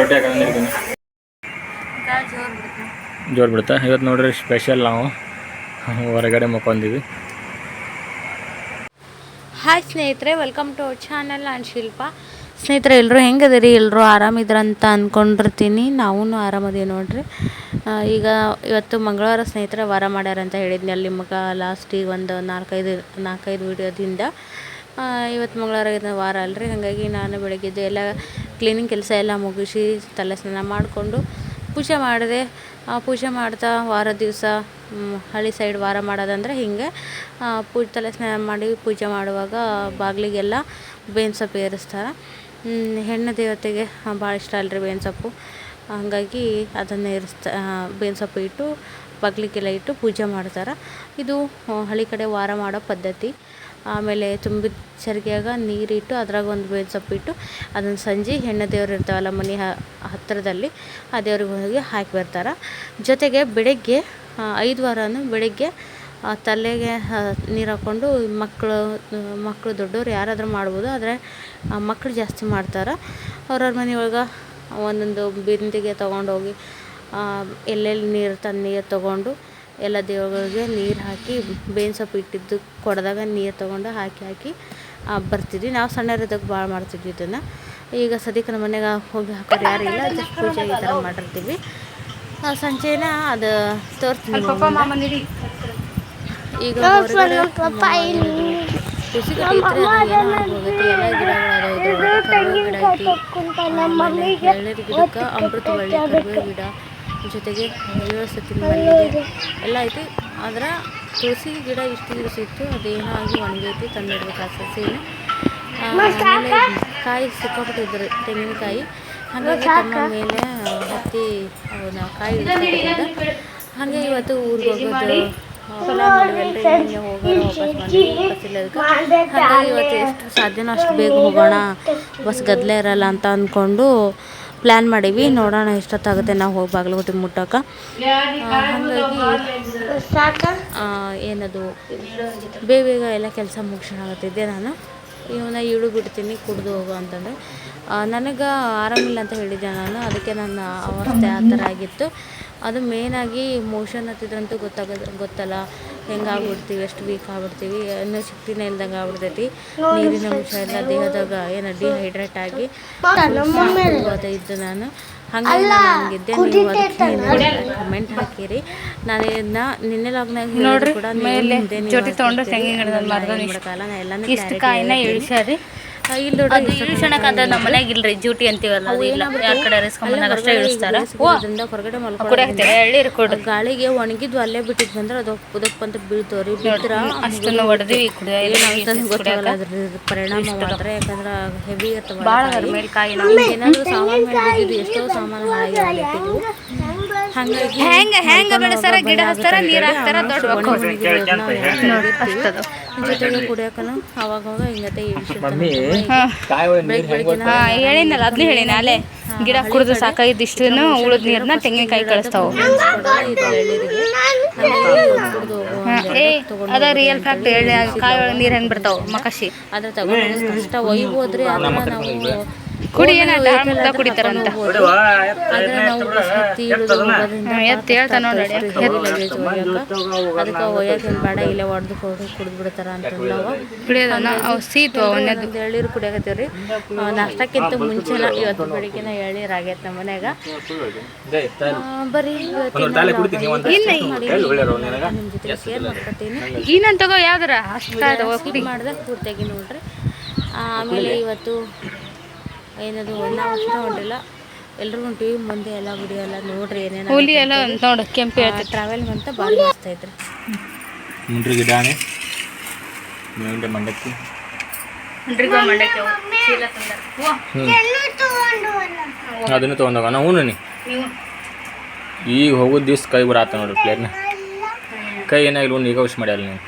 ರೊಟ್ಟಿ ಹಾಕೋದು ಜೋರು ಬಿಡುತ್ತಾ? ಇವತ್ತು ನೋಡ್ರಿ ಸ್ಪೆಷಲ್ ನಾವು. ಹೊರಗಡೆ ಮಕ್ಕೊಂದೀವಿ. ಹಾಯ್ ಸ್ನೇಹಿತರೆ ವೆಲ್ಕಮ್ ಟು ಅವರ್ ಚಾನಲ್ ನಾನು ಶಿಲ್ಪ. ಸ್ನೇಹಿತರೆ ಎಲ್ಲರೂ ಹೆಂಗದಿರಿ? ಎಲ್ಲರೂ ಆರಾಮಿದ್ರಂತ ಅಂದ್ಕೊಂಡಿರ್ತೀನಿ ನಾವು ಆರಾಮದೀವಿ ನೋಡ್ರಿ. ಈಗ ಇವತ್ತು ಮಂಗಳವಾರ ಸ್ನೇಹಿತರೆ ವಾರ ಮಾಡ್ಯಾರಂತ ಹೇಳಿದ್ನಿ. ಅಲ್ಲಿ ನಿಮಗೆ ಲಾಸ್ಟಿಗೆ ಒಂದು ನಾಲ್ಕೈದು ನಾಲ್ಕೈದು ವಿಡಿಯೋದಿಂದ ಇವತ್ತು ಮಂಗಳವಾರ ಇದೆ ವಾರ ಅಲ್ರಿ, ಹಾಗಾಗಿ ನಾನು ಬೆಳಗ್ಗೆದ್ದು ಎಲ್ಲ ಕ್ಲೀನಿಂಗ್ ಕೆಲಸ ಎಲ್ಲ ಮುಗಿಸಿ ತಲೆ ಸ್ನಾನ ಮಾಡಿಕೊಂಡು ಪೂಜೆ ಮಾಡಿದೆ ಪೂಜೆ ಮಾಡ್ತಾ ವಾರ ದಿವಸ ಹಳ್ಳಿ ಸೈಡ್ ವಾರ ಮಾಡೋದಂದ್ರೆ ಹಿಂಗೆ ಪೂಜೆ ತಲೆ ಸ್ನಾನ ಮಾಡಿ ಪೂಜೆ ಮಾಡುವಾಗ ಬಾಗಿಲಿಗೆಲ್ಲ ಬೇವಿನ ಸೊಪ್ಪು ಏರಿಸ್ತಾರೆ. ಹೆಣ್ಣು ದೇವತೆಗೆ ಭಾಳ ಇಷ್ಟ ಅಲ್ರಿ ಬೇವಿನ ಸೊಪ್ಪು. ಹಾಗಾಗಿ ಅದನ್ನು ಏರಿಸ್ತಾ ಬೇವಿನ ಸೊಪ್ಪು ಇಟ್ಟು ಬಾಗಿಲಿಗೆಲ್ಲ ಇಟ್ಟು ಪೂಜೆ ಮಾಡ್ತಾರೆ. ಇದು ಹಳ್ಳಿ ಕಡೆ ವಾರ ಮಾಡೋ ಪದ್ಧತಿ. ಆಮೇಲೆ ತುಂಬಿದ ಚರಿಗೆಯಾಗ ನೀರಿಟ್ಟು ಅದ್ರಾಗ ಒಂದು ಬೇವಿನ ಸೊಪ್ಪಿಟ್ಟು ಅದನ್ನು ಸಂಜೆ ಹೆಣ್ಣು ದೇವ್ರು ಇರ್ತಾವಲ್ಲ ಮನೆ ಹತ್ತಿರದಲ್ಲಿ ಆ ದೇವ್ರಿಗೆ ಹೋಗಿ ಹಾಕಿ ಬರ್ತಾರೆ. ಜೊತೆಗೆ ಬೆಳಗ್ಗೆ ಐದು ವಾರನೂ ಬೆಳಗ್ಗೆ ತಲೆಗೆ ನೀರು ಹಾಕ್ಕೊಂಡು ಮಕ್ಕಳು ಮಕ್ಕಳು ದೊಡ್ಡವ್ರು ಯಾರಾದರೂ ಮಾಡ್ಬೋದು, ಆದರೆ ಮಕ್ಕಳು ಜಾಸ್ತಿ ಮಾಡ್ತಾರೆ. ಅವ್ರವ್ರ ಮನೆಯೊಳಗೆ ಒಂದೊಂದು ಬಿಂದಿಗೆ ತೊಗೊಂಡೋಗಿ ಎಲ್ಲೆಲ್ಲಿ ನೀರು ತನ್ನಿಗೆ ತೊಗೊಂಡು ಎಲ್ಲ ದೇವ್ರುಗಳಿಗೆ ನೀರು ಹಾಕಿ ಬೇವಿನ ಸೊಪ್ಪು ಇಟ್ಟಿದ್ದು ಕೊಡದಾಗ ನೀರು ತೊಗೊಂಡು ಹಾಕಿ ಹಾಕಿ ಆ, ಬರ್ತಿದ್ವಿ. ನಾವು ಸಣ್ಣರಿದ್ದಾಗ ಭಾಳ ಮಾಡ್ತಿದ್ವಿ ಇದನ್ನು. ಈಗ ಸದ್ಯಕ್ಕೆ ನಮ್ಮ ಮನೆಗೆ ಹೋಗಿ ಹಾಕೋರು ಯಾರು ಇಲ್ಲ. ಜಸ್ಟ್ ಪೂಜೆ ಈ ಥರ ಮಾಡಿರ್ತೀವಿ. ಆ, ಸಂಜೆನ ಅದು ತೋರಿಸ್ತೀನಿ ಮುಂದೆ. ಈಗ ಅಮೃತ ಏನೋ ಎಲ್ಲ ಗಿಡಗಳು ಅದಾವ ಇದ್ರೊಳಗೆ ಕರಿಬೇವು ಗಿಡ ಐತಿ ಆಮೇಲೆ ಎಳ್ನೀರು ಗಿಡಕ್ಕೆ ಅಮೃತವಳ್ಳಿ ಕರಿಬೇವು ಗಿಡ. ಜೊತೆಗೆ ಏಳು ಸತಿ ಮಲ್ಲಿಗೆ ಎಲ್ಲ ಐತಿ. ಆದ್ರೆ ತುಳಸಿ ಗಿಡ ಇಷ್ಟು ದಿವಸ ಇತ್ತು ಅದೇನೋ ಆಗಿ ಒಣಗೈತಿ ತಂದಿಡ್ಬೇಕು ಆ ಸಸಿನ. ಆಮೇಲೆ ಕಾಯಿ ಸಿಕ್ಕಾಬಿಟ್ಟಿದ್ರು ತೆಂಗಿನಕಾಯಿ. ಹಾಗಾಗಿ ತಮ್ಮ ಮೇಲೆ ಹತ್ತಿ ಕಾಯಿ ಹಾಗೆ ಇವತ್ತು ಊರಿಗೆ ಹೋಗೋದು ಹಿಂಗೆ ವಾಪಸ್ ಹಾಗಾಗಿ ಇವತ್ತು ಎಷ್ಟು ಸಾಧ್ಯನೋ ಅಷ್ಟು ಬೇಗ ಹೋಗೋಣ ಬಸ್ ಗದ್ದಲೇ ಇರಲ್ಲ ಅಂತ ಅಂದ್ಕೊಂಡು ಪ್ಲ್ಯಾನ್ ಮಾಡೀವಿ. ನೋಡೋಣ ಎಷ್ಟೊತ್ತಾಗುತ್ತೆ. ನಾವು ಹೋಗಿ ಬಾಗಲಕೋಟೆ ಮುಟ್ಟೋಕೆ. ಹಾಗಾಗಿ ಏನದು ಬೇಗ ಬೇಗ ಎಲ್ಲ ಕೆಲಸ ಮುಗಿಸ್ಕೊಳತ್ತಿದ್ದೆ ನಾನು. ಇವನ್ನ ಇಳು ಬಿಡ್ತೀನಿ ಕುಡ್ದು ಹೋಗು ಅಂತಂದ್ರೆ. ನನಗೆ ಆರಾಮಿಲ್ಲ ಅಂತ ಹೇಳಿದ್ದೆ ನಾನು. ಅದಕ್ಕೆ ನನ್ನ ಅವಸ್ಥೆ ಆ ಥರ ಆಗಿತ್ತು ಅದು ಮೇಯ್ನಾಗಿ ಮೋಷನ್ ಹತ್ತಿದ್ರಂತೂ ಗೊತ್ತಾಗೋದು ಗೊತ್ತಲ್ಲ. ಹೆಂಗಾಗ್ಬಿಡ್ತೀವಿ ಎಷ್ಟು ವೀಕ್ ಆಗ್ಬಿಡ್ತೀವಿ ಅನ್ನೋ ಶಕ್ತಿನೇ ಇಲ್ದಂಗೆ ಆಗ್ಬಿಡ್ತೈತಿ. ನೀರಿನ ಅಂಶ ಎಲ್ಲ ದೇಹದಾಗ ಏನು ಡಿಹೈಡ್ರೇಟ್ ಆಗಿ ಇದ್ದು ನಾನು. ಹಂಗಾಗಿ ಹಂಗಿದ್ದೆ. ನೀವು ಅದಕ್ಕೆ ಕಮೆಂಟ್ ಹಾಕಿರಿ. ನಾನು ಇದನ್ನ ನಿನ್ನೆ ಲಾಗ್ನಾಗ ನೋಡ್ರಿ ಕೂಡ ಮೇಲೆ ಜೊತೆ ತೊಗೊಂಡು ತೆಂಗಿನ ಇಷ್ಟು. ಕಾಯಿನ ಇಳಿಸ್ಯಾರಿ. ಅದು ನಮ್ಮ ಇಲ್ರಿ ಜ್ಯೂಟಿ ಅಂತೀವಲ್ಲ ಅದು ಇಲ್ಲ. ಯಾರ ಕಡೆ ರಿಸ್ಕೊಂಡ್ ಬಂದಾಗ ಅಷ್ಟೇ ಇಳಿಸ್ತಾರ? ಅದರಿಂದ ಹೊರಗಡೆ ಕೊಡ್ರಿ ಗಾಳಿಗೆ ಒಣಗಿದ್ವು ಅಲ್ಲೇ ಬಿಟ್ಟಿದ್ ಬಂದ್ರೆ ಅದು ಉದಕ್ ಅಂತ ಬೀಳ್ತವ್ರಿ. ಬಿದ್ರ ಅಷ್ಟನ್ನು ಕುಡಿಯ ಏನಾಗ್ತದೆ ಗೊತ್ತಾಗಲ್ಲ ಅದ್ರ ಪರಿಣಾಮ ಮಾತ್ರ. ಯಾಕಂದ್ರೆ ಹೆವಿ ಇರ್ತವ ಭಾಳ ಮೇಲೆ ಕಾಯಿ ಏನಾದ್ರು ಸಾಮಾನು ಮೇಲೆ ಬಿದ್ದಿದ್ದು ಎಷ್ಟೋ ಸಾಮಾನು ಹಾಳಾಗಿ ಹೆಂಗ ಹೆಂಗ ಬೆಳೆಸಾರ ಗಿಡ ಹಚ್ತಾರ ನೀರ್ ಹಾಕ್ತಾರ ದೊಡ್ಡ ಜೊತೆಗೆ ಕುಡಿಯಕನು ಹಿಂಗತೆ ಹಾ. ಹೇಳಿನಲ್ಲ ಅದ್ನೇ ಹೇಳಿನ ಅಲ್ಲೇ ಗಿಡ ಕುಡಿದು ಸಾಕಾಗಿದ್ದು ಇಷ್ಟನ್ನು ಉಳಿದ ನೀರನ್ನ ತೆಂಗಿನಕಾಯಿ ಕಳಿಸ್ತಾವ. ಏ ಅದ ರಿಯಲ್ ಫ್ಯಾಕ್ಟ್ ಹೇಳಿ ಕಾಯಿ ಒಳಗೆ ನೀರ್ ಹೆಂಗ್ ಬಿಡ್ತಾವ? ಮಕಶಿ. ಅದ್ರ ತಗೊಂಡು ಕಷ್ಟ. ಒಯ್ಬೋದ್ರಿ ಅದನ್ನ ನಾವು ಕುಡಿ ಕುಡಿತಾರಂತ. ನಾವು ಎತ್ತ್ ಲಗೇಜ್ ಅದಕ್ಕೆ ಒಯ್ಯಕೇನು ಬೇಡ ಇಲ್ಲೇ ಹೊಡೆದು ಕೊಡು ಕುಡಿದು ಬಿಡ್ತಾರ ಅಂತಂದವ ಕುಡಿಯೋದನ್ನ ಅವು ಸೀತು ಅವನ್ನದು ಒಂದು ಎಳ್ಳೀರು ಕುಡಿಯಕತ್ತೀವ್ರಿ. ನಾಷ್ಟಕ್ಕಿಂತ ಮುಂಚೆನ ಇವತ್ತು ಬೆಳಿಗ್ಗೆನ ಎಳ್ಳೀರು ಆಗೈತೆ ನಮ್ಮ ಮನ್ಯಾಗ. ಇವತ್ತಿನ ನಿಮ್ಮ ಜೊತೆ ಶೇರ್ ಮಾಡ್ಕೊತೀನಿ. ಈನನ್ ತಗೋ ಯಾವ್ದಾರ? ಅಷ್ಟು ಮಾಡ್ದ ಮಾಡಿದೆ ಪೂರ್ತಿಯಾಗಿ ನೋಡ್ರಿ. ಆಮೇಲೆ ಇವತ್ತು ಏನದು ನಾವು ಅಷ್ಟು ಹೊಂಟಿಲ್ಲ. ಎಲ್ರಿಗೂ ಟಿವಿ ಮುಂದೆ ಎಲ್ಲ ವಿಡಿಯೋ ಎಲ್ಲ ನೋಡ್ರಿ ಏನೇನು ಹುಲಿ ಎಲ್ಲ ನೋಡು ಕೆಂಪಿ ಟ್ರಾವೆಲ್ ಅಂತ ಭಾರಿ ಮಾಡ್ತಾ ಐತ್ರಿ. ಮುಂಡ್ರಿ ಗಿಡಾನೆ ಮುಂಡ್ರಿ ಮಂಡಕ್ಕಿ. ಮಂಡಕ್ಕೆ ಚೀಲ ತಂದಾರ ಅದನ್ನು ತೊಗೊಂಡೋಗ. ನಾವು ಹ್ಞೂ ನೀ? ಈಗ ಹೋಗೋದು ದಿವ್ಸ ಕೈ ಬರಾತ ನೋಡ್ರಿ ಪ್ಲೇಟ್ನ. ಕೈ ಏನಾಗಿಲ್ಲ ಒಂದು ಈಗ ವಿಶ್ ಮಾಡ್ಯಾರ ನೀವು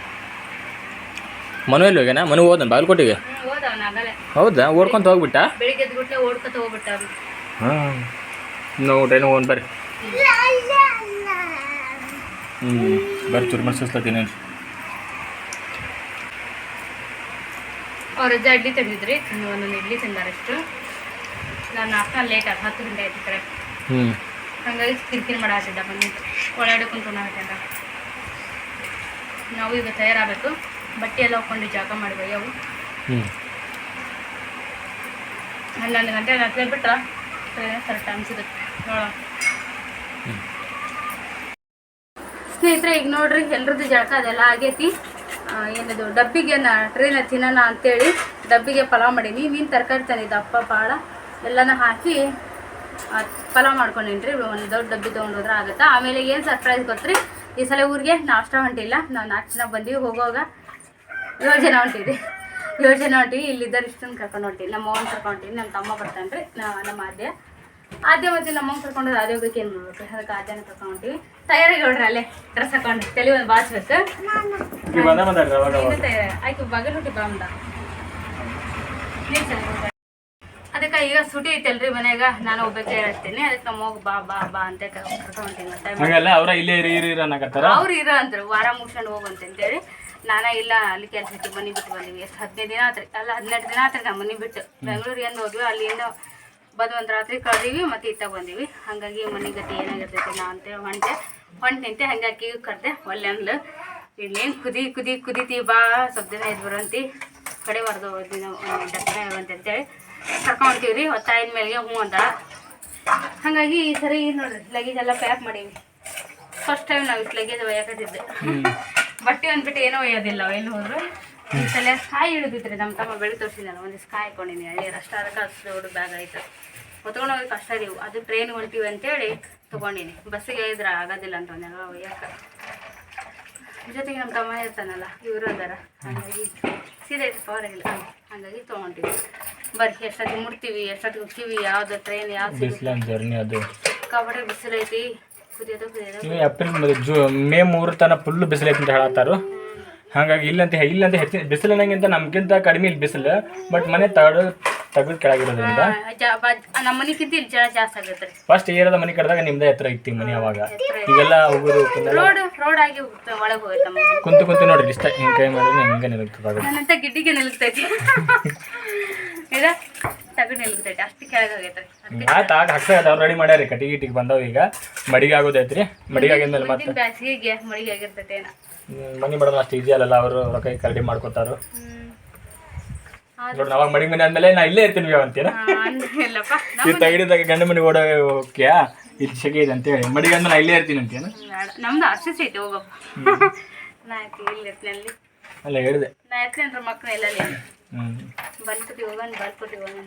ಮನು ಎಲ್ಲಿ ಹೋಗ್ಯಾನ? ಮನು ಹೋದನ್ ಬಾಗಲಕೋಟೆಗೆ? ಹೌದಾ? ಓಡ್ಕೊಂತ ಹೋಗ್ಬಿಟ್ಟ? ಬೆಳಿಗ್ಗೆ ಎದ್ಬಿಟ್ಲೆ ಓಡ್ಕೊತ ಹೋಗ್ಬಿಟ್ಟ ಹಾಂ. ನಾವು ಟ್ರೈನ್ ಹೋಗೋಣ ಬರ್ರಿ. ಹ್ಞೂ ಬರ್ರಿ ಚೂರು ಮರ್ಸಿಸ್ಲತ್ತೀನಿ ಅವ್ರ ಅಜ್ಜ ಇಡ್ಲಿ ತಂದಿದ್ರಿ. ಒಂದೊಂದು ಇಡ್ಲಿ ತಿಂದಾರಷ್ಟು. ನಾನು ನಾಷ್ಟ ಲೇಟ್ ಆಗಿ ಹತ್ತು ಗಂಟೆ ಆಯ್ತು ಕರೆಕ್ಟ್ ಹ್ಞೂ ಹಂಗಾಗಿ ಕಿರಿಕಿರಿ ಹತ್ತಿದ್ದ ಬನ್ನಿ ಒಳಗಡೆ ಕುಂತು ನಾವಿದ್ದ ನಾವು ಈಗ ತಯಾರಾಗಬೇಕು. ಬಟ್ಟೆ ಎಲ್ಲ ಹಾಕೊಂಡು ಜಾಗ ಮಾಡಿದ್ವಿ ಹ್ಞೂ ಹನ್ನೊಂದು ಗಂಟೆ ನೋಡೋಣ. ಸ್ನೇಹಿತರೆ, ಈಗ ನೋಡ್ರಿ, ಎಲ್ರದ್ದು ಜಳಕ ಅದೆಲ್ಲ ಆಗೈತಿ. ಏನದು ಡಬ್ಬಿಗೆ ನಾ ಟ್ರೈನ್ ತಿನ್ನೋಣ ಅಂತೇಳಿ ಡಬ್ಬಿಗೆ ಪಲಾವ್ ಮಾಡೀನಿ. ಮೀನು ತರಕಾರಿ ತಂದಿದ್ದ ಅಪ್ಪ ಭಾಳ ಎಲ್ಲನೂ ಹಾಕಿ ಪಲಾವ್ ಮಾಡ್ಕೊಂಡೇನ್ರಿ. ಒಂದು ದೊಡ್ಡ ಡಬ್ಬಿ ತೊಗೊಂಡೋದ್ರೆ ಆಗುತ್ತಾ. ಆಮೇಲೆ ಏನು ಸರ್ಪ್ರೈಸ್ ಗೊತ್ತ್ರಿ? ಈ ಸಲ ಊರಿಗೆ ನಾಷ್ಟ ಹೊಂಟಿಲ್ಲ ನಾವು ನಾಲ್ಕು ಜನ ಬಂದೀವಿ, ಹೋಗುವಾಗ. ಜನ ಹೊಂಟಿವಿ ಏಳು ಜನ ಹೊಂಟಿವಿ ಇಲ್ಲಿದ್ದಾರೆ ಇಷ್ಟೊಂದು ಕರ್ಕೊಂಡು ಹೊಂಟಿವಿ ನಮ್ಮ ಅವ್ನ ಕರ್ಕೊಂಡು ಹೊಂಟಿವಿ ನಮ್ಮ ತಮ್ಮ ಬರ್ತಾನೆ ರೀ ನಮ್ಮ ಆದ್ಯ. ಆದ್ಯ ಮತ್ತೆ ನಮ್ಮ ಅವ್ನ ಕರ್ಕೊಂಡು ಆದ್ಯ ಹೋಗಕ್ಕೆ ಏನು ಮಾಡ್ಬೇಕು? ಅದಕ್ಕೆ ಆದ್ಯನ ಕರ್ಕೊಂಡು ಹೊಂಟಿವಿ ತಯಾರಾಗಿ ಹೊಡ್ರಿ ಅಲ್ಲೇ ಡ್ರೆಸ್ ಹಾಕೊಂಡು ತಲೆ ಒಂದು ಬಾಚ್ಬೇಕು ತಯಾರಿ ಆಯ್ತು ಬಗಲ್ ಹುಟ್ಟಿ ಬಂದ. ಅದಕ್ಕೆ ಈಗ ಸುಟಿ ಐತಲ್ರಿ ಮನ್ಯಾಗ ನಾನು ಒಬ್ಬಕ್ಕೆ ಹೇಳ್ತೀನಿ ಅದಕ್ಕೆ ನಮ್ಮ ಹೋಗಿ ಬಾ ಬಾ ಬಾ ಅಂತ ಕರ್ಕೊಂಡು ಹೊಂಟೀನಿ ಅವ್ರ ಇಲ್ಲೇ ಇರಿ ಇರಿ ಇರಿ ಅನ್ನಕತ್ತಾರ? ಅವ್ರು ಇರ ಅಂದ್ರು. ವಾರ ಮುಗಿಸ್ಕೊಂಡು ಹೋಗಂತ ಅಂತೇಳಿ ನಾನ ಇಲ್ಲ, ಅಲ್ಲಿ ಕೆಲಸ ಇತ್ತು ಮನೆ ಬಿಟ್ಟು ಬಂದೀವಿ. ಎಷ್ಟು ಹದಿನೈದು ದಿನ ಆತ್ರಿ, ಅಲ್ಲ ಹದಿನೆಂಟು ದಿನ ಆತ್ರಿ ನಮ್ಮ ಮನೆ ಬಿಟ್ಟು. ಬೆಂಗಳೂರಿಗೆ ಏನು ಹೋದ್ವಿ ಅಲ್ಲಿಂದ ಬಂದು ಒಂದು ರಾತ್ರಿ ಕಳ್ದೀವಿ, ಮತ್ತೆ ಇತ್ತ ಬಂದೀವಿ. ಹಾಗಾಗಿ ಮನೆ ಗತಿ ಏನಾಗಿರ್ತೈತಿ ನಾ ಅಂತ ಹೊಂಟೆ. ಹೊಂಟೆ ನಿಂತೆ, ಹಂಗೆ ಅಕ್ಕಿ ಕರೆದೆ, ಒಳ್ಳೆ ಅಂದ್ಲು. ಇನ್ನೇನು ಕುದಿ ಕುದಿ, ಕುದಿತಿ ಬಾ, ಸ್ವಲ್ಪ ದಿನ ಇದು ಬರಂತಿ ಕಡೆ ಬರ್ದು ದಿನ ಡಬ್ಬನ ಅಂತೇಳಿ. ಕರ್ಕೊಂಡ್ತೀವಿ ರೀ ಒತ್ತಾಯದ ಮೇಲೆ ಹ್ಞೂ ಅಂತ. ಹಾಗಾಗಿ ಈ ಸರಿ ನೋಡ್ರಿ ಲಗೇಜ್ ಎಲ್ಲ ಪ್ಯಾಕ್ ಮಾಡೀವಿ. ಫಸ್ಟ್ ಟೈಮ್ ನಾವು ಲಗೇಜ್ ಒಯ್ಯಾಕತ್ತಿದ್ದೆ. ಬಟ್ಟೆ ಅಂದ್ಬಿಟ್ಟು ಏನೋ ಒಯ್ಯೋದಿಲ್ಲ ಎಲ್ಲಿ ಹೋದ್ರು. ಈ ಸಲ ಕಾಯಿ ಹಿಡಿದಿದ್ರಿ ನಮ್ಮ ತಮ್ಮ ಬೆಳೆ ತೋರಿಸಿದ್ದಾನೆ ಒಂದು ಸ್ಕಾಯ್ ಹಾಕೊಂಡಿನಿ ಹಳ್ಳಿ ಅಷ್ಟು ಅದಕ್ಕೆ ಅಷ್ಟು ದೊಡ್ಡ ಬ್ಯಾಗ್ ಆಯ್ತು ಹೊತ್ಕೊಂಡು ಹೋಗಿ ಕಷ್ಟ ನೀವು ಅದು ಟ್ರೈನ್ ಹೊಂಟೀವಿ ಅಂತೇಳಿ ತೊಗೊಂಡಿನಿ. ಬಸ್ಸಿಗೆ ಇದ್ರೆ ಆಗೋದಿಲ್ಲ ಅಂತ ಒಂದೆಲ್ಲ ಒಯ್ಯಕ್ಕೆ. ಜೊತೆಗೆ ನಮ್ಮ ತಮ್ಮ ಇರ್ತಾನಲ್ಲ ಇವರು ಅದಾರ. ಹಾಗಾಗಿ ಸೀರೆ ಪವರಾಗಿಲ್ಲ ಹಾಗಾಗಿ ತೊಗೊಂಡಿವಿ ಬರ್ರಿ ಎಷ್ಟೊತ್ತಿಗೆ ಮುಡ್ತೀವಿ ಎಷ್ಟೊತ್ತಿಗೆ ಹೋಗ್ತೀವಿ ಯಾವ್ದು ಟ್ರೈನ್ ಯಾವ್ದು ಜರ್ನಿ ಅದು. ಕಬಡ್ಡಿ ಬಿಸಿಲೈತಿ. ಏಪ್ರಿಲ್ ಮತ್ತೆ ಜೂ ಮೇ ಮೂರು ತನ ಫುಲ್ ಬಿಸಿಲೈತೆ ಅಂತ ಹೇಳತ್ತಾರು ಹಾಗಾಗಿ ಇಲ್ಲಂತ ಇಲ್ಲಂತ ಹೆಚ್ಚಿನ ಬಿಸಿಲು ಅನ್ನಂಗಿಂತ ನಮ್ಗಿಂತ ಕಡಿಮೆ ಇಲ್ಲಿ ಬಿಸಿಲು ಬಟ್ ಮನೆ ತಗಡು ತಗದು ಕೆಳಗಿರೋದ್ರಿಂದ ಫಸ್ಟ್ ಏರದ ಮನೆ ಕಡ್ದಾಗ ನಿಮ್ದೇ ಎತ್ತರ ಇತ್ತು ಮನೆ ಅವಾಗ ಈಗೆಲ್ಲ ಹೋಗೋದು ಕುಂತು ಕುಂತು ನೋಡ್ರಿ ಇಷ್ಟ ಹಿಂಗೆ ಕೈ ಮಾಡಿದ್ರೆ ಹಿಂಗೆ ನಿಲ್ತದ ಗಿಡ್ಡಿಗೆ ನಿಲ್ತೈತಿ ಇದ? ತಗಡ್ ನಿಲ್ತೈತಿ ಅಷ್ಟು ಆಯ್ತು ಆಗ ರೆಡಿ ಮಾಡ್ಯಾರಿ ಕಟ್ಟಿಗೆ ಇಟ್ಟಿಗೆ ಬಂದವ ಈಗ. ಮಡಿಗೆ ಆಗೋದೈತ್ರಿ. ಮಡಿಗೆ ಆಗಿದ್ಮೇಲೆ ಮತ್ತೆ? ಮುಂದಿನ ಬ್ಯಾಸಿಗೆಗೆ ಮಳಿಗೆ ಆಗಿರ್ತೈತೆ ಏನ. ಮನೆ ಮಾಡೋದು ಅಷ್ಟು ಈಜಿ ಅಲ್ಲಲ್ಲ ಅವರು ರೊಕ್ಕ ಕರಡಿ ಮಾಡ್ಕೊತಾರು. ನೋಡಿ ಅವಾಗ ಮಡಿಗೆ ಮನೆ ಆದ್ಮೇಲೆ ನಾ ಇಲ್ಲೇ ಇರ್ತೀನಿ ಅಂತೀರ? ತಗಡಿದಾಗ ಗಂಡ ಮನೆ ಓಡ ಓಕೆ ಇದು ಸೆಗೆ ಇದೆ ಅಂತೇಳಿ ಮಡಿಗೆ ಅಂದ್ರೆ ನಾ ಇಲ್ಲೇ ಇರ್ತೀನಿ ಅಂತೀನ. ನಮ್ದು ಅರ್ಸಿಸ್ ಐತೆ ಹೋಗಪ್ಪ. ನಾ ಇಲ್ಲಿ ಇರ್ತೀನಿ ಅಲ್ಲ? ಹೇಳಿದೆ. ನಾ ಇರ್ತೀನಿ ಅಂದ್ರೆ ಮಕ್ಕಳು ಎಲ್ಲ ಬಲ್ಪತಿ ಹೋಗೋಣ ಬರ್ಕೊಟ್ಟು ಹೋಗೋಣ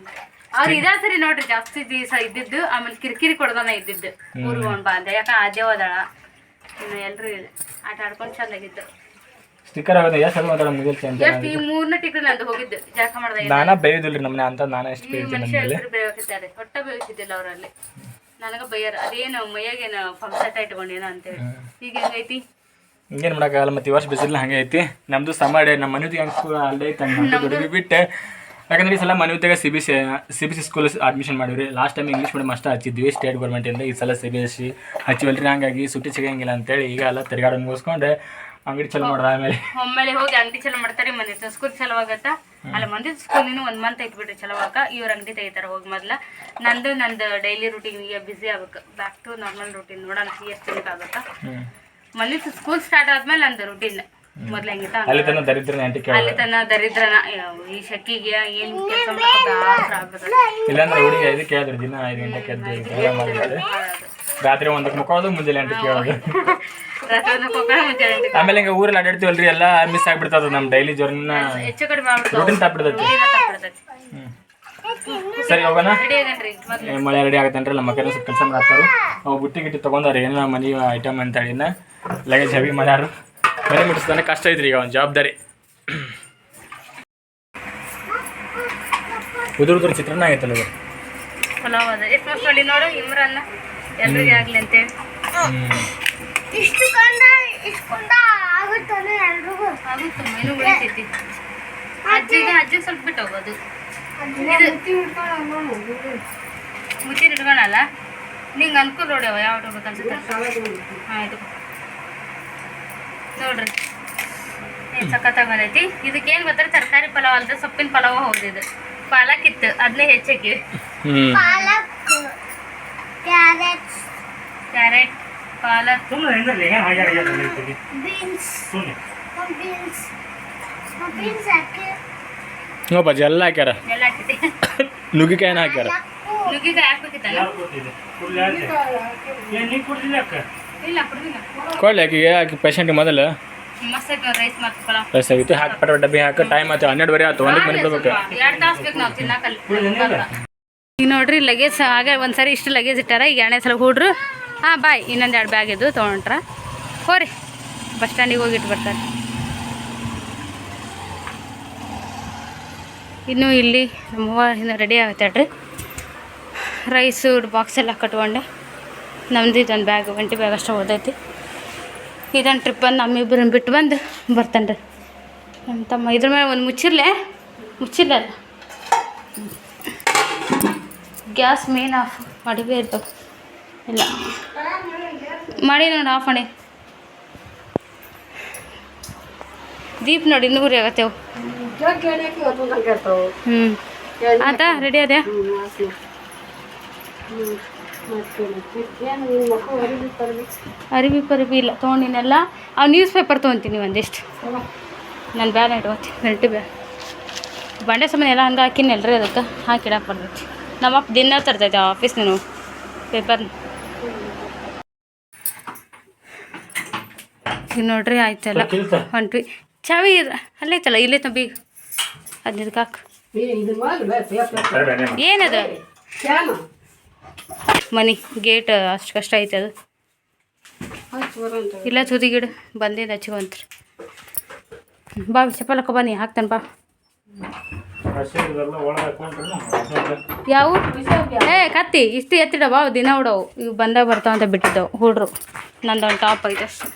ಅವ್ರು ಇದೇ ಸರಿ ನೋಡ್ರಿ ಜಾಸ್ತಿ ದಿವಸ ಇದ್ದಿದ್ದು ಆಮೇಲೆ ಕಿರಿಕಿರಿ ಕೊಡ್ದಾನ ಇದ್ದಿದ್ದು. ಊರಿಗೆ ಬಾ ಅಂತ. ಯಾಕೆ ಅದೇ ಹೋದಾಳ ಇನ್ನು ಎಲ್ರು ಆಟ ಆಡ್ಕೊಂಡು ಚಂದಾಗಿದ್ದು. ಸ್ಟಿಕ್ಕರ್ ಆಗೋದು ಎಷ್ಟು ಸಲ ಮಾತಾಡ ಮುಗಿಲ್ ಚೇಂಜ್ ಎಷ್ಟು ಈ ಮೂರನೇ ಟಿಕೆಟ್ ನಂದು ಹೋಗಿದ್ದು ಜಾಕ ಮಾಡ್ದಾಗ ನಾನ ಬೇಯುದಿಲ್ರಿ ನಮ್ಮನೆ ಅಂತ ನಾನು ಎಷ್ಟು ಮನುಷ್ಯ ನಮ್ಮಲ್ಲಿ ಹೆಸರು ಹೊಟ್ಟೆ ಬೇಯಿಸಿದ್ದಿಲ್ಲ ಅವರಲ್ಲಿ. ನನಗೆ ಬೈಯರ್ ಅದೇನು ಮೈಯಾಗೇನು ಪಂಪ್ಸೆಟ್ ಇಟ್ಕೊಂಡೇನೋ ಅಂತೇಳಿ. ಈಗ ಹೆಂಗೈತಿ? ಹಿಂಗೇನು ಮಾಡೋಕ್ಕಾಗಲ್ಲ ಮತ್ತೆ ಈ ವರ್ಷ ಬಿಸಿಲು ಹಂಗೆ ಐತಿ. ನಮ್ದು ಸಮಾಡೆ ನಮ್ಮ ಮನೆಗೆ ಹಂಗೆ ಅಲ್ಲೇ ಐತೆ ಹಂಗೆ ಬಿಟ್ಟೆ. ಯಾಕಂದ್ರೆ ಈ ಸಲ ಮನೆಯಾಗ C B C C B C school admission ಮಾಡಿವ್ರಿ. Last time English medium ಅಷ್ಟೇ ಹಚ್ಚಿದ್ವಿ ಸ್ಟೇಟ್ ಗೌರ್ಮೆಂಟಿಂದ ಈ ಸಲ ಸಿ ಬಿ ಎಸ್ ಸಿ ಹಚ್ಚಿವಲ್ರಿ ಹಂಗಾಗಿ ಸುಟ್ಟಿ ಸಿಗಂಗಿಲ್ಲ ಅಂತೇಳಿ ಈಗ ಎಲ್ಲ ತಿರ್ಗಾಡೋ ಮುಗಿಸ್ಕೊಂಡು. ಅಂಗಡಿ ಚಲೋ ಮಾಡ್ದ ಆಮೇಲೆ. ಒಮ್ಮೆಲೆ ಹೋಗಿ ಅಂಗಡಿ ಚಲೋ ಮಾಡ್ತಾರೆ ಮಂದಿ ಸ್ಕೂಲ್ ಚಲೋ ಆಗತ್ತ? ಅಲ್ಲ ಮಂದಿ ಸ್ಕೂಲ್ ಇನ್ನು ಒಂದ್ ಮಂತ್ ಐತ್ ಬಿಡ್ರಿ ಚಲೋ ಆಗ ಇವ್ರ ಅಂಗಡಿ ತೆಗಿತಾರ ಹೋಗಿ ಮೊದ್ಲ. ನಂದು ನಂದು ಡೈಲಿ ರುಟೀನ್ಗೆ ಬಿಸಿ ಆಗ್ಬೇಕು. ಬ್ಯಾಕ್ ಟು ನಾರ್ಮಲ್ ರುಟೀನ್ ನೋಡೋಣ ಎಷ್ಟು ಆಗುತ್ತಾ? ಮಂದಿ ಸ್ಕೂಲ್ ಸ್ಟಾರ್ಟ್ ಆದ್ಮೇಲೆ ನಂದು ರುಟೀನ್ ಮೊದ್ಲು ಹೆಂಗಿತ್ತ ಅಲ್ಲಿ ತನ ದರಿದ್ರ ಆಂಟಿ ಕೇಳ ಅಲ್ಲಿ ತನ ದರಿದ್ರನ ಈ ಶಕ್ಕಿಗೆ ಏನ್ ಕೆಲಸ ಮಾಡ್ತಾ ಇಲ್ಲಾಂದ್ರೆ ಹುಡುಗಿ ಐದು ಕೇಳಿದ್ರು ದಿನ ಐದು ಗಂಟೆಗೆ ಎದ್ದು ಮಾಡಿದ್ರೆ ರಾತ್ರಿ ಒಂದಕ್ಕೆ ಮುಕ್ಕೋದು ಮುಂಜಾನೆ ಎಂಟು ಕೇಳೋದು. ಆಮೇಲೆ ಹಿಂಗೆ ಊರಲ್ಲಿ ಅಡ್ಡಾಡ್ತೀವಲ್ರಿ ಎಲ್ಲ ಮಿಸ್ ಆಗ್ಬಿಡ್ತದ ನಮ್ಮ ಡೈಲಿ ಜರ್ನಿನ ಹೆಚ್ಚು ಕಡಿಮೆ ರೂಟಿನ್ ತಪ್ಪಿಡ್ತೈತಿ. ಸರಿ ಹೋಗೋಣ. ರೆಡಿ ಆಗನ್ರಿ ಮೊದ್ಲು. ಮಳೆ ರೆಡಿ ಆಗತ್ತೇನ್ರಿ? ನಮ್ಮ ಮಕ್ಕಳು ಸ್ವಲ್ಪ ಕೆಲಸ ಮಾಡ್ತಾರು ಅವು ಬುಟ್ಟಿ ಗಿಟ್ಟಿ ತೊಗೊಂಡಾರ ಏನೋ ಮನಿ ಐಟಮ್ ಅಂತೇಳಿ ಇನ್ನ. ಲಗೇಜ್ ಹೆವಿ ಮಾಡ್ಯಾರು ಮನೆ ಮುಟ್ಟಿಸ್ತಾನೆ ಕಷ್ಟ ಐತ್ರಿ ಈಗ ಒಂದು ಜವಾಬ್ದಾರಿ. ಉದುರು ಉದುರು ಚಿತ್ರಾನ್ನ ಆಗೈತಲ್ಲ ಇದು? ಅಜ್ಜಿಗೆ ಅಜ್ಜಿಗೆ ಸ್ವಲ್ಪ ಬಿಟ್ಟು ಹೋಗೋದು. ಮುಚ್ಚಿನ ಇಟ್ಕೊಳಲ್ಲ ನಿಂಗೆ ಅನ್ಕೂಲ ನೋಡ್ಯವ ಯಾವ ಇಟ್ಬೇಕು ಅನ್ಸುತ್ತೆ? ನೋಡ್ರಿ. ಏನು ಸಖತ್ತಾಗಿ ಬಂದೈತಿ ಇದಕ್ಕೇನು ಗೊತ್ತಾರೆ ತರಕಾರಿ ಪಲಾವ್ ಅಲ್ದ ಸೊಪ್ಪಿನ ಪಲಾವ್ ಹೌದು ಇದು ಪಾಲಕ್ ಇತ್ತು ಅದನ್ನೇ ಹೆಚ್ಚಾಕಿ ಪಾಲಕ್ ಕ್ಯಾರೆಟ್. ಪಾಲಕ್. ಹ್ಞೂ ಬಜ್ಜಿ ಎಲ್ಲ ಹಾಕ್ಯಾರ ನುಗ್ಗಿಕಾಯಿನ ಹಾಕ್ಯಾರ. ಕೊಡ್ಲಿ ಆಕಿಗೆ ಆಕಿ ಪೇಷಂಟಿಗೆ ಮೊದಲು. ರೈಸ್ ಆಗಿತ್ತು ಹಾಕಿ ಪಟ ಡಬ್ಬಿ ಹಾಕಿ ಟೈಮ್ ಆಯ್ತು ಹನ್ನೆರಡುವರೆ ಆಯ್ತು ಒಂದಕ್ಕೆ ಮನೆ ಬಿಡ್ಬೇಕು ಈಗ ನೋಡ್ರಿ ಲಗೇಜ್ ಆಗ ಒಂದ್ಸರಿ ಇಷ್ಟು ಲಗೇಜ್ ಇಟ್ಟಾರ ಈಗ ಎರಡನೇ ಸಲ ಹುಡ್ರು. ಹಾಂ ಬಾಯ್ ಇನ್ನೊಂದು ಎರಡು ಬ್ಯಾಗ್ ಇದ್ದು ತೊಗೊಂಡ್ರ. ಹೋರಿ ಬಸ್ ಸ್ಟ್ಯಾಂಡಿಗೆ ಹೋಗಿಟ್ಟು ಬರ್ತಾರೆ ಇನ್ನು ಇಲ್ಲಿ ನಮ್ಮವ್ವ ಇನ್ನು ರೆಡಿ ಆಗುತ್ತಾಳ್ರಿ ರೈಸು ಬಾಕ್ಸ್ ಎಲ್ಲ ಕಟ್ಕೊಂಡೆ. ನಮ್ಮದು ಇದೊಂದು ಬ್ಯಾಗ್ ಒಂಟಿ ಬ್ಯಾಗ್ ಅಷ್ಟೇ ಓದೈತಿ ಇದೊಂದು ಟ್ರಿಪ್ ಬಂದು ನಮ್ಮಿಬ್ಬರನ್ನ ಬಿಟ್ಟು ಬಂದು ಬರ್ತಾನೆ ರೀ ನಮ್ಮ ತಮ್ಮ ಇದ್ರ ಮೇಲೆ ಒಂದು ಮುಚ್ಚಿರ್ಲೆ? ಮುಚ್ಚಿಲ್ಲ ಗ್ಯಾಸ್ ಮೇನ್ ಆಫ್ ಮಾಡಿವೇ ಇರ್ತವೆ ಇಲ್ಲ. ಮಾಡಿ ನೋಡಿ ಆಫ್ ಮಾಡಿ. ದೀಪ್ ನೋಡಿ ನೂರಿ ಆಗತ್ತೇವು ಹ್ಞೂ ಆತಾ ರೆಡಿ ಅದೇ ಅರಿವಿ ಪರಿವಿ ಇಲ್ಲ ತೊಗೊಂಡಿನೆಲ್ಲ ಆ ನ್ಯೂಸ್ ಪೇಪರ್ ತೊಗೊತೀನಿ ಒಂದಿಷ್ಟು. ನಾನು ಬ್ಯಾಗ್ ಇಟ್ಕೊತೀನಿ ಬೆಲ್ಟ್ ಬ್ಯಾಗ್. ಬಂಡೆ ಸಾಮಾನು ಎಲ್ಲ ಹಂಗೆ ಹಾಕಿನಲ್ರಿ ಅದಕ್ಕೆ. ಹಾಕಿಡಕ್ಕೆ ಬರ್ತೈತಿ ನಮ್ಮಪ್ಪ ದಿನ ತರ್ತೈತೆ ಆಫೀಸ್ ನೀನು ಪೇಪರ್ ಈಗ ನೋಡ್ರಿ ಆಯ್ತಲ್ಲ. ಹೊಂಟ್ವಿ ಚಾವಿ ಅಲ್ಲೈತಲ್ಲ ಅಲ್ಲೇ ಐತಲ್ಲ ಇಲ್ಲೈತ ಬೀಗ ಅದನ್ನ ಕಾಕು. ಏನದು? ಮನಿ ಗೇಟ್ ಅಷ್ಟು ಕಷ್ಟ ಐತೆ ಅದು. ಇಲ್ಲ ತುದಿ ಗಿಡ. ಬಂದಿದ್ದು ಹಚ್ಕೊಂತ್ರಿ ಬಾ ಚಪ್ಪಲಕ್ಕ ಬನ್ನಿ ಹಾಕ್ತಾನೆ ಬಾ. ಯಾವ? ಏ ಕತ್ತಿ ಇಷ್ಟು ಎತ್ತಿಡವ ದಿನ ಉಡವು ಇವು ಬಂದಾಗ ಬರ್ತಾವ ಅಂತ ಬಿಟ್ಟಿದ್ದವು ಹುಡ್ರು. ನಂದೊಂದು ಟಾಪ್ ಐತೆ ಅಷ್ಟೆ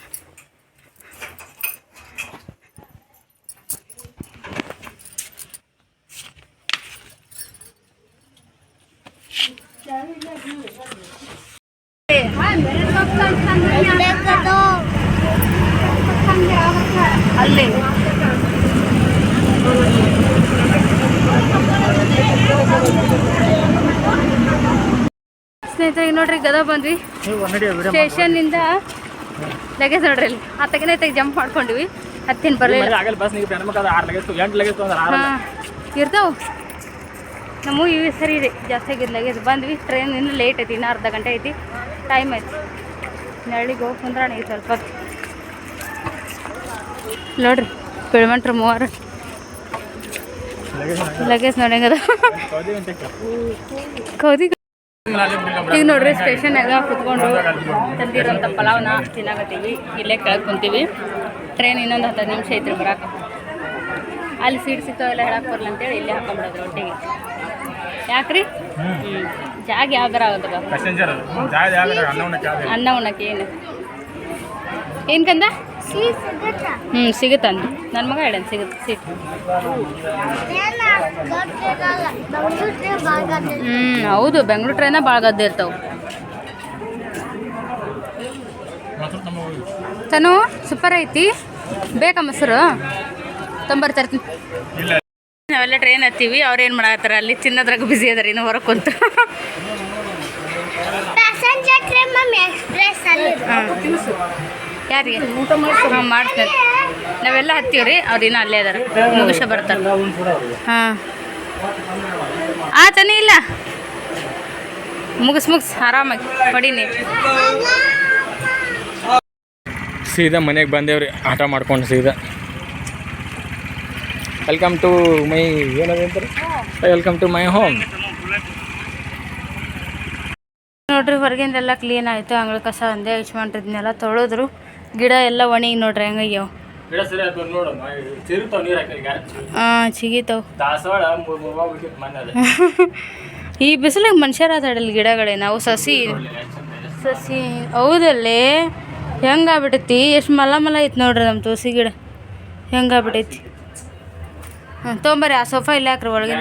ಅಲ್ಲಿ ಸ್ನೇಹಿತರೆ ಈಗ ನೋಡ್ರಿ ಗದಗ ಬಂದ್ವಿ. ಸ್ಟೇಷನ್ನಿಂದ ಲಗೇಜ್ ನೋಡ್ರಿ ಅಲ್ಲಿ ಆ ತಗನೇ ತೆಗೆ ಜಂಪ್ ಮಾಡ್ಕೊಂಡ್ವಿ. ಹತ್ತಿನ ಬರಲಿಲ್ಲ ಹಾಂ. ಇರ್ತಾವೆ. ನಮ್ಮ ಇವು ಸರಿ ಇದೆ. ಜಾಸ್ತಿ ಆಗಿದ್ ಲಗೇಜ್ ಬಂದ್ವಿ. ಟ್ರೈನ್ ಇನ್ನೂ ಲೇಟ್ ಐತಿ ಇನ್ನೂ ಅರ್ಧ ಗಂಟೆ ಐತಿ. ಟೈಮ್ ಐತಿ ನಳ್ಳಿಗೆ ಹೋಗಿ ಕುಂದ್ರಾಣ ಈಗ ಸ್ವಲ್ಪ. ನೋಡ್ರಿ ಬೆಳ್ಮಂಟ್ರ ಮೂವರು ಲಗೇಜ್ ನೋಡಿ ಹೆಂಗದ ಕೌದಿ ಈಗ ನೋಡ್ರಿ ಸ್ಟೇಷನ್ನಾಗ ಕುತ್ಕೊಂಡು ತಂದಿರೋಂಥ ಪಲಾವ್ನ ತಿನ್ನಾಕತ್ತೀವಿ ಇಲ್ಲೇ ಕೆಳಗೆ ಕುಂತೀವಿ. ಟ್ರೈನ್ ಇನ್ನೊಂದು ಹತ್ತು ನಿಮಿಷ ಐತ್ರಿ ಬರಾಕ. ಅಲ್ಲಿ ಸೀಟ್ ಸಿಗ್ತಾವೆಲ್ಲ ಹೇಳಕ್ಕೆ ಬರಲ್ಲ ಅಂತೇಳಿ ಇಲ್ಲೇ ಹಾಕೊಂಡ್ಬಿಡೋದು ಒಟ್ಟಿಗೆ. ಯಾಕ್ರಿ? ಹ್ಞೂ ಜಾಗ ಯಾವ್ದಾರ ಆಗುತ್ತೆ ಅನ್ನ ಉಣ್ಣಕ್ಕೆ ಏನು? ಏನು ಕಂದ? ಹ್ಞೂ ಸಿಗುತ್ತಂದ. ನನ್ನ ಮಗ ಹೇಳನ್ ಸಿಗುತ್ತೆ ಸೀಟ್. ಹ್ಞೂ ಹೌದು ಬೆಂಗಳೂರು ಟ್ರೈನ ಭಾಳ ಗದ್ದೆ ಇರ್ತಾವೆ ತನು ಸೂಪರ್ ಐತಿ. ಬೇಕಾ ಮೊಸರು? ತೊಂಬರ್ತಾರ್ತೀನಿ ಇಲ್ಲ. ನಾವೆಲ್ಲ ಟ್ರೈನ್ ಹತ್ತೀವಿ ಅವ್ರು ಏನು ಮಾಡತ್ತಾರ ಅಲ್ಲಿ ಚಿನ್ನದ್ರಾಗ ಬಿಸಿ ಅದಾರ ಇನ್ನು ಹೊರಗೆ ಕುಂತು. ಪ್ಯಾಸೆಂಜರ್ ಟ್ರೈನ್ ಮಮ್ಮಿ ಎಕ್ಸ್ಪ್ರೆಸ್ ಅಲ್ಲಿ. ಯಾರಿಗೆ? ಹಾಂ ಮಾಡ್ತಾರೆ ನಾವೆಲ್ಲ ಹತ್ತೀವ್ರಿ ಅವ್ರು ಇನ್ನೂ ಅಲ್ಲೇ ಅದಾರ ಮುಗಿಸ ಬರ್ತಾರೆ. ಹಾಂ. ಆ ತನಿ ಇಲ್ಲ. ಮುಗಿಸ್ ಮುಗಿಸ್ ಆರಾಮಾಗಿ ಪಡೀನಿ ಸೀದಾ ಮನೆಗೆ ಬಂದೇವ್ರಿ ಆಟ ಮಾಡ್ಕೊಂಡು ಸೀದಾ. ವೆಲ್ಕಮ್ ಟು ಮೈ ಏನದಂತಾರೆ ವೆಲ್ಕಮ್ ಟು ಮೈ ಹೋಮ್ ನೋಡ್ರಿ ಹೊರಗಿಂದೆಲ್ಲ ಕ್ಲೀನ್ ಆಯಿತು. ಅಂಗಳ ಕಸ ಒಂದೇ ಯಜಮಾನ್ರಿದ್ನೆಲ್ಲ ತೊಳೆದ್ರು. ಗಿಡ ಎಲ್ಲ ಒಣಗಿ ನೋಡ್ರಿ ಹಂಗಯ್ಯೋ. ಗಿಡ ಸರಿ ನೀರು ಹಾಂ ಚಿಗಿತಾವ್ ದಾಸವಾಳ ಈ ಬಿಸಿಲಿಗೆ ಮನುಷ್ಯರ ಅದಾಡಲ್ಲಿ ಗಿಡಗಳೇ? ನಾವು ಸಸಿ. ಸಸಿ ಹೌದಲ್ಲೇ? ಹೆಂಗಾಗ್ಬಿಟ್ಟೈತಿ ಎಷ್ಟು ಮಲ ಮಲ ಐತಿ ನೋಡ್ರಿ ನಮ್ಮ ತುಳಸಿ ಗಿಡ. ಹೆಂಗಾಗ್ಬಿಟ್ಟೈತಿ ಹಾಂ ತೊಗೊಂಬರ್ರಿ ಆ ಸೋಫಾ ಇಲ್ಲ ಹಾಕ್ರಿ ಒಳಗೆ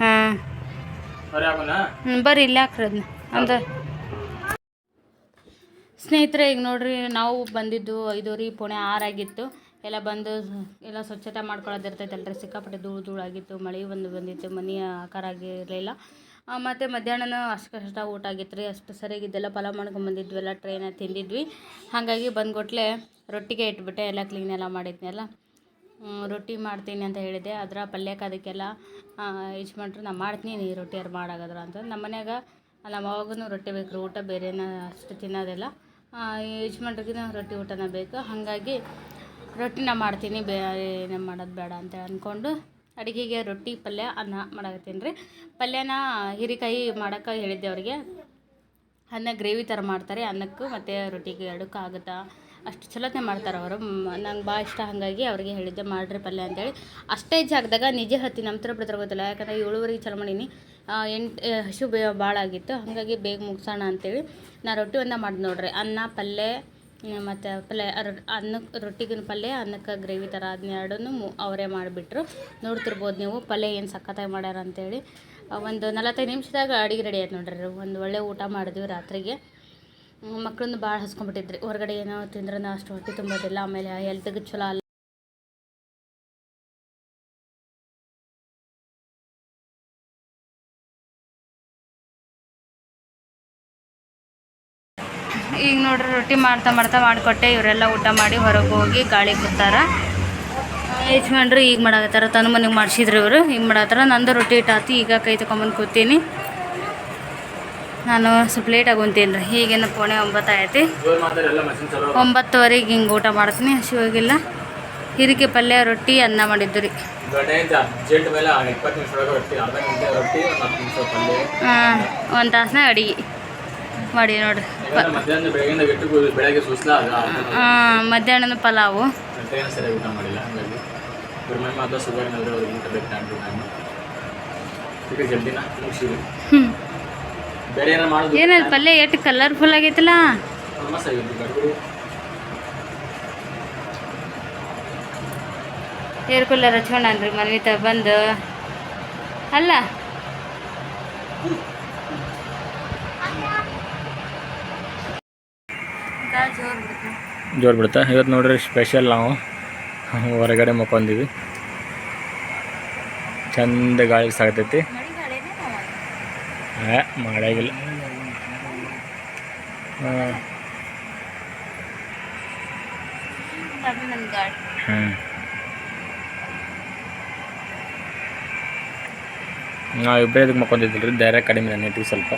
ಹಾಂ. ಬರ್ರಿ ಇಲ್ಲ ಹಾಕ್ರಿ ಅದನ್ನ ಅಂದ್ರೆ ಸ್ನೇಹಿತರೆ, ಈಗ ನೋಡ್ರಿ, ನಾವು ಬಂದಿದ್ದು ಐದೂವರೆ, ಪುಣೆ ಆರಾಗಿತ್ತು ಎಲ್ಲ ಬಂದು ಎಲ್ಲ ಸ್ವಚ್ಛತೆ ಮಾಡ್ಕೊಳ್ಳೋದು ಇರ್ತೈತಲ್ರಿ ಸಿಕ್ಕಾಪಟ್ಟೆ ಧೂಳು ಧೂಳಾಗಿತ್ತು ಮಳೆ ಬಂದು ಬಂದಿತ್ತು, ಮನೆ ಆಕಾರ ಆಗಿರಲಿಲ್ಲ ಮತ್ತು ಮಧ್ಯಾಹ್ನನೂ ಅಷ್ಟು ಊಟ ಆಗಿತ್ತು ರೀ. ಅಷ್ಟು ಸರಿಯಾಗಿದ್ದೆಲ್ಲ ಪಲಾವ್ ಮಾಡ್ಕೊಂಡು ಎಲ್ಲ ಟ್ರೈನ ತಿಂದಿದ್ವಿ. ಹಾಗಾಗಿ ಬಂದ್ಕೊಟ್ಲೆ ರೊಟ್ಟಿಗೆ ಇಟ್ಬಿಟ್ಟೆ, ಎಲ್ಲ ಕ್ಲೀನ್ ಎಲ್ಲ ಮಾಡಿದ್ನೆಲ್ಲ ರೊಟ್ಟಿ ಮಾಡ್ತೀನಿ ಅಂತ ಹೇಳಿದೆ ಅದರ ಪಲ್ಯಕ್ಕೆ ಅದಕ್ಕೆಲ್ಲ ಯಜಮಾನ್ರು ನಾನು ಮಾಡ್ತೀನಿ, ನೀ ರೊಟ್ಟಿ ಯಾರು ಮಾಡಾಗದ್ರ ಅಂತ. ನಮ್ಮ ಮನ್ಯಾಗ ನಮ್ಮ ಅವಾಗೂ ರೊಟ್ಟಿ ಬೇಕು ಊಟ ಬೇರೆನ ಅಷ್ಟು ತಿನ್ನೋದಿಲ್ಲ. ಯಜಮಾನ್ರಿಗಿನ ರೊಟ್ಟಿ ಊಟನ ಬೇಕು. ಹಾಗಾಗಿ ರೊಟ್ಟಿನ ಮಾಡ್ತೀನಿ. ಬೇ ಏನು ಮಾಡೋದು ಬೇಡ ಅಂತ ಅಂದ್ಕೊಂಡು ಅಡುಗೆಗೆ ರೊಟ್ಟಿ, ಪಲ್ಯ, ಅನ್ನ ಮಾಡಕತ್ತೀನಿ ರೀ. ಪಲ್ಯನ ಹೀರೆಕಾಯಿ ಮಾಡೋಕೆ ಹೇಳಿದ್ದೆ ಅವರಿಗೆ. ಅನ್ನ ಗ್ರೇವಿ ಥರ ಮಾಡ್ತಾರೆ. ಅನ್ನಕ್ಕೂ ಮತ್ತು ರೊಟ್ಟಿಗೆ ಎರಡಕ್ಕೂ ಆಗುತ್ತಾ? ಅಷ್ಟು ಚಲೋತ್ನೆ ಮಾಡ್ತಾರೆ ಅವರು. ನಂಗೆ ಭಾಳ ಇಷ್ಟ ಹಾಗಾಗಿ ಅವ್ರಿಗೆ ಹೇಳಿದ್ದೆ, ಮಾಡ್ರಿ ಪಲ್ಯ ಅಂತೇಳಿ. ಅಷ್ಟೇ ಜಾಗದಾಗ ನಿಜ ಹತ್ತಿ ನಮ್ಮ ಥರ ಬಿಡ್ತಾರೆ ಗೊತ್ತಿಲ್ಲ. ಯಾಕಂದರೆ ಏಳುವರೆಗೆ ಚಲೋ ಮಾಡೀನಿ. ಎಂಟು ಹಸು ಭಾಳ ಆಗಿತ್ತು. ಹಾಗಾಗಿ ಬೇಗ ಮುಗಿಸೋಣ ಅಂತೇಳಿ ನಾ ರೊಟ್ಟಿ ಒಂದ ಮಾಡಿ ನೋಡ್ರಿ. ಅನ್ನ, ಪಲ್ಯ ಮತ್ತು ಪಲ್ಯ ಅನ್ನಕ್ಕೆ ರೊಟ್ಟಿಗಿನ ಪಲ್ಯ, ಅನ್ನಕ್ಕೆ ಗ್ರೇವಿ ಥರ ಅದನ್ನೆರಡೂ ಎರಡನ್ನೂ ಮು- ಅವರೇ ಮಾಡಿಬಿಟ್ರು. ನೋಡ್ತಿರ್ಬೋದು ನೀವು ಪಲ್ಯ ಏನು ಸಖತ್ತಾಗಿ ಮಾಡ್ಯಾರ ಅಂತೇಳಿ. ಒಂದು ನಲವತ್ತೈದು ನಿಮಿಷದಾಗ ಅಡುಗೆ ರೆಡಿ ಆಯ್ತು ನೋಡ್ರಿ. ಒಂದು ಒಳ್ಳೆ ಊಟ ಮಾಡಿದ್ವಿ ರಾತ್ರಿಗೆ. ಮಕ್ಕಳನ್ನು ಭಾಳ ಹಸ್ಕೊಂಡ್ಬಿಟ್ಟಿದ್ರಿ. ಹೊರಗಡೆ ಏನೋ ತಿಂದ್ರೆ ಅಷ್ಟು ಹೊಟ್ಟೆ ತುಂಬೋದಿಲ್ಲ, ಆಮೇಲೆ ಹೆಲ್ತ್ಗೆ ಚಲೋ ಅಲ್ಲ. ಈಗ ನೋಡ್ರಿ ರೊಟ್ಟಿ ಮಾಡ್ತಾ ಮಾಡ್ತಾ ಮಾಡಿಕೊಟ್ಟೆ, ಇವರೆಲ್ಲ ಊಟ ಮಾಡಿ ಹೊರಗೆ ಹೋಗಿ ಗಾಳಿ ಕೂತಾರ. ಯಜಮಾನ್ರು ಈಗ ಮಾಡಾಕತ್ತಾರ ತನ್ನ ಮನೆಗೆ ಮಾಡಿಸಿದ್ರು ಇವರು. ಈಗ ಮಾಡತ್ತಾರ ನಂದು ರೊಟ್ಟಿ ಇಟ್ಟಾತಿ, ಈಗ ಕೈ ತಗೊಂಬಂದು ಕೂತೀನಿ. ನಾನು ಸ್ವಲ್ಪ ಲೇಟಾಗಿ ಉಂತೀನಿ ರೀ ಈಗೇನು ಪೋಣೆ ಒಂಬತ್ತು ಆಯ್ತು. ಒಂಬತ್ತುವರೆಗೆ ಹಿಂಗೆ ಊಟ ಮಾಡ್ತೀನಿ ಹಸಿವಾಗಿಲ್ಲ ಹಿರಿಕೆ ಪಲ್ಯ, ರೊಟ್ಟಿ, ಅನ್ನ ಮಾಡಿದ್ದು ರೀ ಹಾಂ, ಒಂದು ತಾಸ್ನಾಗ ಅಡಿಗೆ ಮಾಡಿ ನೋಡ್ರಿ. ಹಾಂ ಮಧ್ಯಾಹ್ನದ ಪಲಾವು. ಹ್ಞೂ ಏನದು ಪಲ್ಯ ಎಷ್ಟು ಕಲರ್ಫುಲ್ ಆಗೈತಲ್ಲ? ಏರ್ ಕೂಲರ್ ಹಚ್ಕೊಂಡನ್ರಿ ಮನ್ವಿ ತ ಬಂದು. ಅಲ್ಲ? ಜೋರು ಬಿಡುತ್ತಾ ಇವತ್ತು ನೋಡ್ರಿ ಸ್ಪೆಷಲ್ ನಾವು. ಹೊರಗಡೆ ಮಕ್ಕೊಂದಿವಿ. ಚಂದ ಗಾಳಿ ಸಾಗ್ತೈತಿ ಮಾಡಾಗಿಲ್ಲ. ಹ್ಞೂ ನಾವು ಇಬ್ಬರೇ ಇದಕ್ಕೆ ಮಕ್ಕೊಂದಿದ್ದಿಲ್ಲ ರೀ ಧೈರ್ಯ ಕಡಿಮೆ ನನ್ನೈತಿ ಸ್ವಲ್ಪ.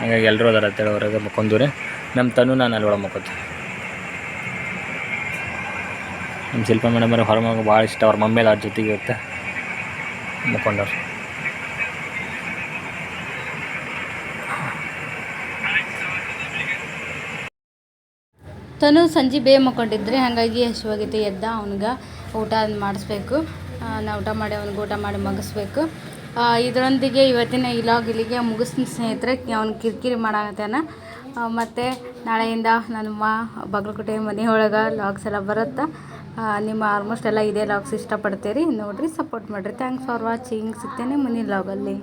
ಹಾಗಾಗಿ ಎಲ್ಲರೂ ಅದರ ಹೊರಗೆ ಮಕ್ಕೊಂದು ರೀ ನಮ್ಮ ತನು ನಾನು ಅಲ್ಲಿ ಒಳಗೆ ಮಕ್ಕೋತಿ ನಮ್ಮ ಶಿಲ್ಪ ಮೇಡಮ್ ಅವ್ರಿಗೆ ಹೊರ ಮಗ ಭಾಳ ಇಷ್ಟ, ಅವ್ರ ಮಮ್ಮೇಲೆ ಅವ್ರ ಜೊತೆಗೆ ಇರುತ್ತೆ. ಮುಕ್ಕೊಂಡವ್ರು. ತನು ಸಂಜೆ ಬೇ ಮಕ್ಕೊಂಡಿದ್ರೆ ಹಾಗಾಗಿ ಹಸಿವಾಗೈತೆ ಎದ್ದ ಅವ್ನಿಗೆ ಊಟ ಮಾಡಿಸ್ಬೇಕು. ನಾ ಊಟ ಮಾಡಿ ಅವ್ನಿಗೆ ಊಟ ಮಾಡಿ ಮಗಿಸ್ಬೇಕು. ಇದರೊಂದಿಗೆ ಇವತ್ತಿನ ಇಲಾಗ್ ಇಲ್ಲಿಗೆ ಮುಗಿಸ್ತೀನಿ ಸ್ನೇಹಿತರೆ, ಅವ್ನು ಕಿರಿಕಿರಿ ಮಾಡಾಕತ್ತಾನ. ಮತ್ತು ನಾಳೆಯಿಂದ ನಮ್ಮ ಬಾಗಲಕೋಟೆ ಮನೆಯೊಳಗೆ ಲಾಗ್ಸ್ ಎಲ್ಲ ಬರುತ್ತೆ. ನಿಮ್ಮ ಆಲ್ಮೋಸ್ಟ್ ಎಲ್ಲ ಇದೇ ಲಾಗ್ಸ್ ಇಷ್ಟಪಡ್ತೀರಿ. ನೋಡಿರಿ, ಸಪೋರ್ಟ್ ಮಾಡಿರಿ. Thanks for watching. ಸಿಗ್ತೇನೆ ಮುಂದಿನ ಲಾಗಲ್ಲಿ.